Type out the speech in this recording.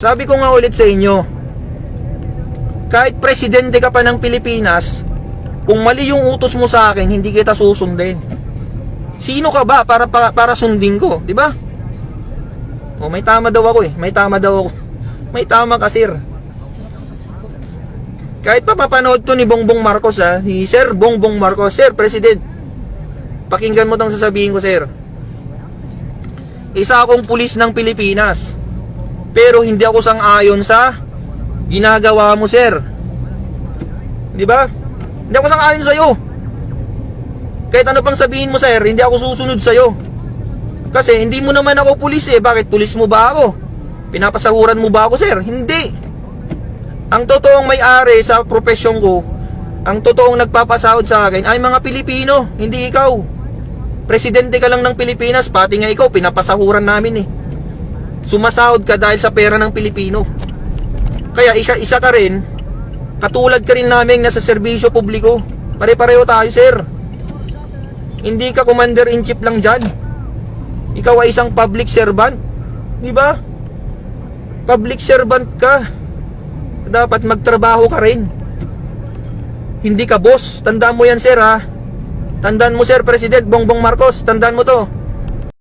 Sabi ko nga ulit sa inyo, kahit presidente ka pa ng Pilipinas, kung mali yung utos mo sa akin, hindi kita susundin. Sino ka ba para para, para sundin ko, di ba? O may tama daw ako eh, may tama daw ako. May tama ka sir. Kahit pa papanood to ni Bongbong Marcos ha, si Sir Bongbong Marcos, Sir President, pakinggan mo tong sasabihin ko sir. Isa akong pulis ng Pilipinas. Pero hindi ako sang-ayon sa ginagawa mo, sir. Di ba? Hindi ako sang-ayon sa'yo. Kahit ano pang sabihin mo, sir, hindi ako susunod sa'yo. Kasi hindi mo naman ako pulis eh. Bakit pulis mo ba ako? Pinapasahuran mo ba ako, sir? Hindi. Ang totoong may-ari sa profesyon ko, ang totoong nagpapasahod sa akin ay mga Pilipino, hindi ikaw. Presidente ka lang ng Pilipinas, pati nga ikaw, pinapasahuran namin eh sumasahod ka dahil sa pera ng Pilipino. Kaya isa, isa ka rin, katulad ka rin namin nasa serbisyo publiko. Pare-pareho tayo, sir. Hindi ka commander-in-chief lang dyan. Ikaw ay isang public servant. Di ba? Public servant ka. Dapat magtrabaho ka rin. Hindi ka boss. Tandaan mo yan, sir, ha? Tandaan mo, sir, President Bongbong Marcos. Tandaan mo to.